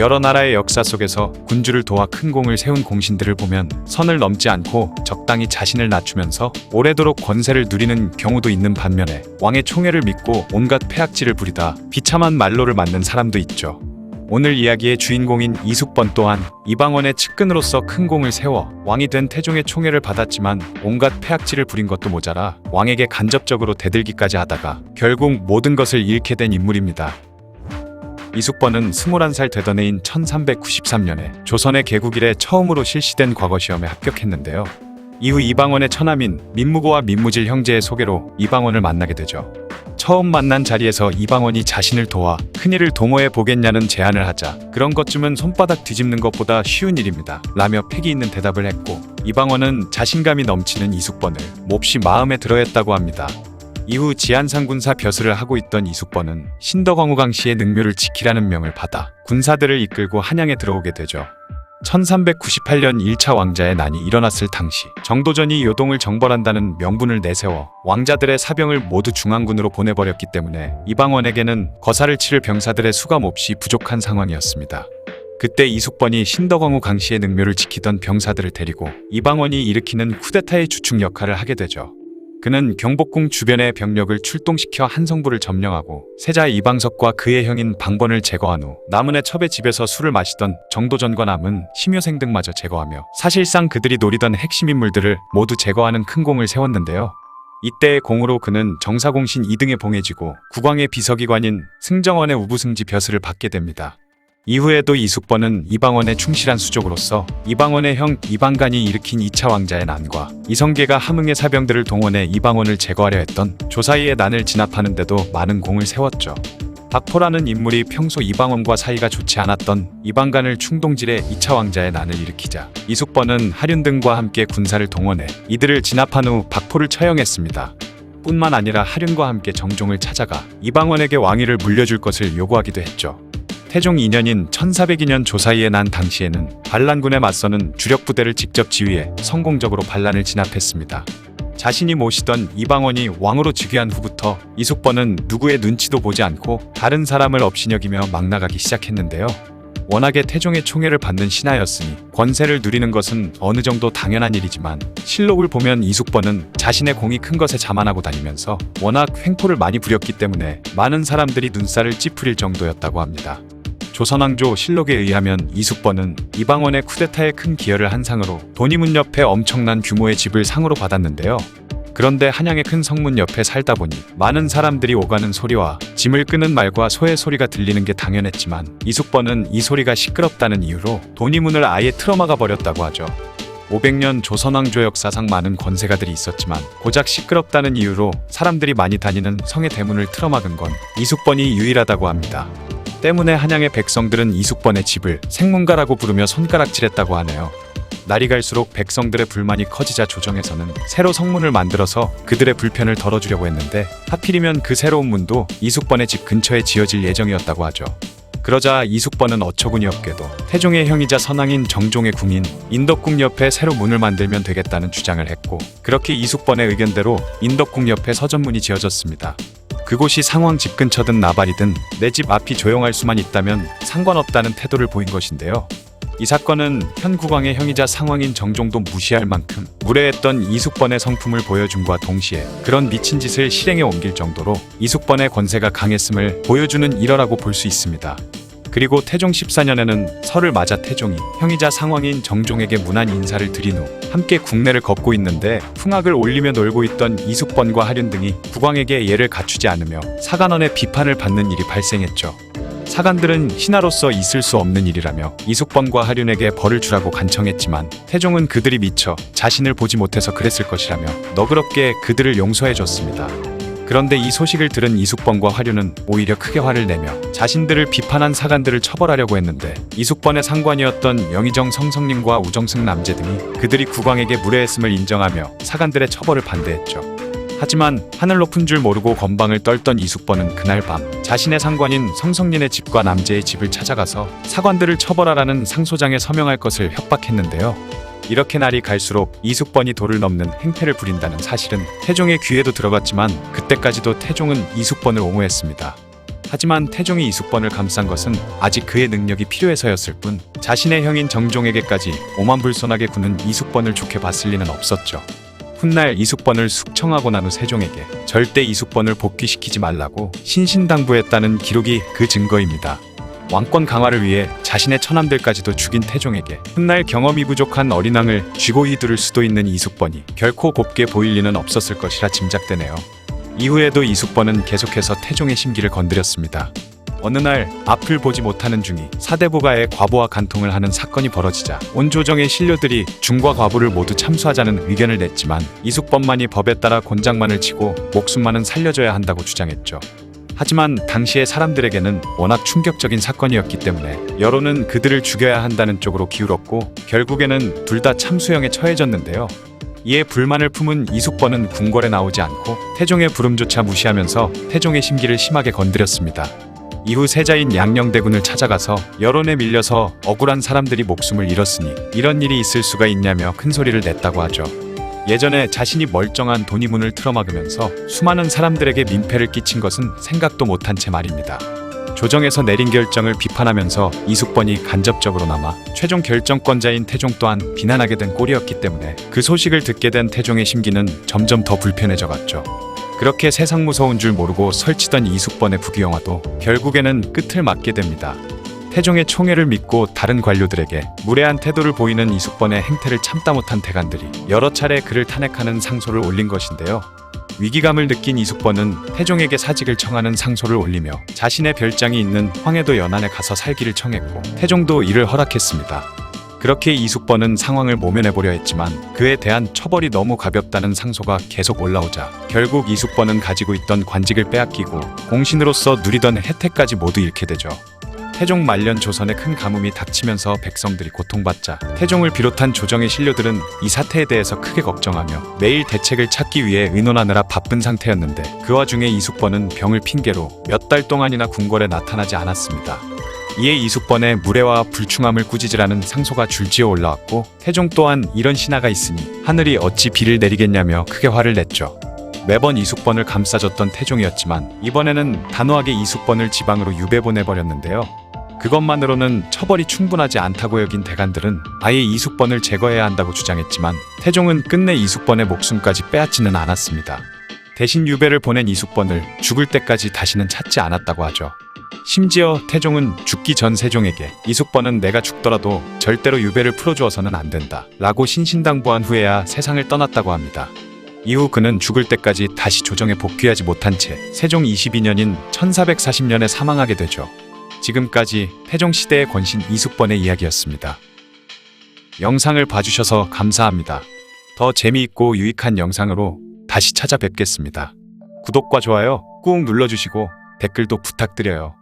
여러 나라의 역사 속에서 군주를 도와 큰 공을 세운 공신들을 보면 선을 넘지 않고 적당히 자신을 낮추면서 오래도록 권세를 누리는 경우도 있는 반면에 왕의 총애를 믿고 온갖 폐악질을 부리다 비참한 말로를 맞는 사람도 있죠. 오늘 이야기의 주인공인 이숙번 또한 이방원의 측근으로서 큰 공을 세워 왕이 된 태종의 총애를 받았지만 온갖 폐악질을 부린 것도 모자라 왕에게 간접적으로 대들기까지 하다가 결국 모든 것을 잃게 된 인물입니다. 이숙번은 21살 되던 해인 1393년에 조선의 개국 이래 처음으로 실시된 과거 시험에 합격했는데요. 이후 이방원의 처남인 민무고와 민무질 형제의 소개로 이방원을 만나게 되죠. 처음 만난 자리에서 이방원이 자신을 도와 큰일을 도모해 보겠냐는 제안을 하자 그런 것쯤은 손바닥 뒤집는 것보다 쉬운 일입니다. 라며 패기 있는 대답을 했고 이방원은 자신감이 넘치는 이숙번을 몹시 마음에 들어 했다고 합니다. 이후 지한상 군사 벼슬을 하고 있던 이숙번은 신덕왕후강 씨의 능묘를 지키라는 명을 받아 군사들을 이끌고 한양에 들어오게 되죠. 1398년 1차 왕자의 난이 일어났을 당시 정도전이 요동을 정벌한다는 명분을 내세워 왕자들의 사병을 모두 중앙군으로 보내버렸기 때문에 이방원에게는 거사를 치를 병사들의 수가 몹시 부족한 상황이었습니다. 그때 이숙번이 신덕왕후 강씨의 능묘를 지키던 병사들을 데리고 이방원이 일으키는 쿠데타의 주축 역할을 하게 되죠. 그는 경복궁 주변의 병력을 출동시켜 한성부를 점령하고 세자 이방석과 그의 형인 방번을 제거한 후 남은의 첩의 집에서 술을 마시던 정도전과 남은 심효생 등마저 제거하며 사실상 그들이 노리던 핵심 인물들을 모두 제거하는 큰 공을 세웠는데요. 이때의 공으로 그는 정사공신 2등에 봉해지고 국왕의 비서기관인 승정원의 우부승지 벼슬을 받게 됩니다. 이후에도 이숙번은 이방원의 충실한 수족으로서 이방원의 형 이방간이 일으킨 2차 왕자의 난과 이성계가 함흥의 사병들을 동원해 이방원을 제거하려 했던 조사이의 난을 진압하는데도 많은 공을 세웠죠. 박포라는 인물이 평소 이방원과 사이가 좋지 않았던 이방간을 충동질해 2차 왕자의 난을 일으키자 이숙번은 하륜 등과 함께 군사를 동원해 이들을 진압한 후 박포를 처형했습니다. 뿐만 아니라 하륜과 함께 정종을 찾아가 이방원에게 왕위를 물려줄 것을 요구하기도 했죠. 태종 2년인 1402년 조사이에 난 당시에는 반란군에 맞서는 주력 부대를 직접 지휘해 성공적으로 반란을 진압했습니다. 자신이 모시던 이방원이 왕으로 즉위한 후부터 이숙번은 누구의 눈치도 보지 않고 다른 사람을 업신여기며 막 나가기 시작했는데요. 워낙에 태종의 총애를 받는 신하였으니 권세를 누리는 것은 어느 정도 당연한 일이지만 실록을 보면 이숙번은 자신의 공이 큰 것에 자만하고 다니면서 워낙 횡포를 많이 부렸기 때문에 많은 사람들이 눈살을 찌푸릴 정도였다고 합니다. 조선왕조 실록에 의하면 이숙번은 이방원의 쿠데타에 큰 기여를 한 상으로 돈이문 옆에 엄청난 규모의 집을 상으로 받았는데요. 그런데 한양의 큰 성문 옆에 살다 보니 많은 사람들이 오가는 소리와 짐을 끄는 말과 소의 소리가 들리는 게 당연했지만 이숙번은 이 소리가 시끄럽다는 이유로 돈이문을 아예 틀어막아 버렸다고 하죠. 500년 조선왕조 역사상 많은 권세가들이 있었지만 고작 시끄럽다는 이유로 사람들이 많이 다니는 성의 대문을 틀어막은 건 이숙번이 유일하다고 합니다. 때문에 한양의 백성들은 이숙번의 집을 생문가라고 부르며 손가락질했다고 하네요. 날이 갈수록 백성들의 불만이 커지자 조정에서는 새로 성문을 만들어서 그들의 불편을 덜어주려고 했는데 하필이면 그 새로운 문도 이숙번의 집 근처에 지어질 예정이었다고 하죠. 그러자 이숙번은 어처구니 없게도 태종의 형이자 선왕인 정종의 궁인 인덕궁 옆에 새로 문을 만들면 되겠다는 주장을 했고 그렇게 이숙번의 의견대로 인덕궁 옆에 서전문이 지어졌습니다. 그곳이 상왕 집 근처든 나발이든 내 집 앞이 조용할 수만 있다면 상관없다는 태도를 보인 것인데요. 이 사건은 현 국왕의 형이자 상왕인 정종도 무시할 만큼 무례했던 이숙번의 성품을 보여줌과 동시에 그런 미친 짓을 실행에 옮길 정도로 이숙번의 권세가 강했음을 보여주는 일화라고 볼 수 있습니다. 그리고 태종 14년에는 설을 맞아 태종이 형이자 상왕인 정종에게 문안 인사를 드린 후 함께 국내를 걷고 있는데 풍악을 올리며 놀고 있던 이숙번과 하륜 등이 국왕에게 예를 갖추지 않으며 사간원의 비판을 받는 일이 발생했죠. 사간들은 신하로서 있을 수 없는 일이라며 이숙번과 하륜에게 벌을 주라고 간청했지만 태종은 그들이 미쳐 자신을 보지 못해서 그랬을 것이라며 너그럽게 그들을 용서해 줬습니다. 그런데 이 소식을 들은 이숙번과 화류는 오히려 크게 화를 내며 자신들을 비판한 사간들을 처벌하려고 했는데 이숙번의 상관이었던 영의정 성성님과 우정승 남제 등이 그들이 국왕에게 무례했음을 인정하며 사간들의 처벌을 반대했죠. 하지만 하늘 높은 줄 모르고 건방을 떨던 이숙번은 그날 밤 자신의 상관인 성성린의 집과 남제의 집을 찾아가서 사관들을 처벌하라는 상소장에 서명할 것을 협박했는데요. 이렇게 날이 갈수록 이숙번이 도를 넘는 행패를 부린다는 사실은 태종의 귀에도 들어갔지만 그때까지도 태종은 이숙번을 옹호했습니다. 하지만 태종이 이숙번을 감싼 것은 아직 그의 능력이 필요해서였을 뿐 자신의 형인 정종에게까지 오만불손하게 구는 이숙번을 좋게 봤을 리는 없었죠. 훗날 이숙번을 숙청하고 난 후 세종에게 절대 이숙번을 복귀시키지 말라고 신신당부했다는 기록이 그 증거입니다. 왕권 강화를 위해 자신의 처남들까지도 죽인 태종에게 훗날 경험이 부족한 어린왕을 쥐고 휘두를 수도 있는 이숙번이 결코 곱게 보일 리는 없었을 것이라 짐작되네요. 이후에도 이숙번은 계속해서 태종의 심기를 건드렸습니다. 어느 날 앞을 보지 못하는 중이 사대부가의 과부와 간통을 하는 사건이 벌어지자 온 조정의 신료들이 중과 과부를 모두 참수하자는 의견을 냈지만 이숙번만이 법에 따라 곤장만을 치고 목숨만은 살려줘야 한다고 주장했죠. 하지만 당시의 사람들에게는 워낙 충격적인 사건이었기 때문에 여론은 그들을 죽여야 한다는 쪽으로 기울었고 결국에는 둘 다 참수형에 처해졌는데요. 이에 불만을 품은 이숙번은 궁궐에 나오지 않고 태종의 부름조차 무시하면서 태종의 심기를 심하게 건드렸습니다. 이후 세자인 양녕대군을 찾아가서 여론에 밀려서 억울한 사람들이 목숨을 잃었으니 이런 일이 있을 수가 있냐며 큰 소리를 냈다고 하죠. 예전에 자신이 멀쩡한 돈이문을 틀어막으면서 수많은 사람들에게 민폐를 끼친 것은 생각도 못한 채 말입니다. 조정에서 내린 결정을 비판하면서 이숙번이 간접적으로나마 최종 결정권자인 태종 또한 비난하게 된 꼴이었기 때문에 그 소식을 듣게 된 태종의 심기는 점점 더 불편해져 갔죠. 그렇게 세상 무서운 줄 모르고 설치던 이숙번의 부귀영화도 결국에는 끝을 맞게 됩니다. 태종의 총애를 믿고 다른 관료들에게 무례한 태도를 보이는 이숙번의 행태를 참다 못한 대간들이 여러 차례 그를 탄핵하는 상소를 올린 것인데요. 위기감을 느낀 이숙번은 태종에게 사직을 청하는 상소를 올리며 자신의 별장이 있는 황해도 연안에 가서 살기를 청했고 태종도 이를 허락했습니다. 그렇게 이숙번은 상황을 모면해보려 했지만 그에 대한 처벌이 너무 가볍다는 상소가 계속 올라오자 결국 이숙번은 가지고 있던 관직을 빼앗기고 공신으로서 누리던 혜택까지 모두 잃게 되죠. 태종 말년 조선에 큰 가뭄이 닥치면서 백성들이 고통받자 태종을 비롯한 조정의 신료들은 이 사태에 대해서 크게 걱정하며 매일 대책을 찾기 위해 의논하느라 바쁜 상태였는데 그 와중에 이숙번은 병을 핑계로 몇 달 동안이나 궁궐에 나타나지 않았습니다. 이에 이숙번의 무례와 불충함을 꾸짖으라는 상소가 줄지어 올라왔고 태종 또한 이런 신하가 있으니 하늘이 어찌 비를 내리겠냐며 크게 화를 냈죠. 매번 이숙번을 감싸줬던 태종이었지만 이번에는 단호하게 이숙번을 지방으로 유배 보내버렸는데요. 그것만으로는 처벌이 충분하지 않다고 여긴 대간들은 아예 이숙번을 제거해야 한다고 주장했지만 태종은 끝내 이숙번의 목숨까지 빼앗지는 않았습니다. 대신 유배를 보낸 이숙번을 죽을 때까지 다시는 찾지 않았다고 하죠. 심지어 태종은 죽기 전 세종에게 이숙번은 내가 죽더라도 절대로 유배를 풀어주어서는 안 된다 라고 신신당부한 후에야 세상을 떠났다고 합니다. 이후 그는 죽을 때까지 다시 조정에 복귀하지 못한 채 세종 22년인 1440년에 사망하게 되죠. 지금까지 태종 시대의 권신 이숙번의 이야기였습니다. 영상을 봐주셔서 감사합니다. 더 재미있고 유익한 영상으로 다시 찾아뵙겠습니다. 구독과 좋아요 꾹 눌러주시고 댓글도 부탁드려요.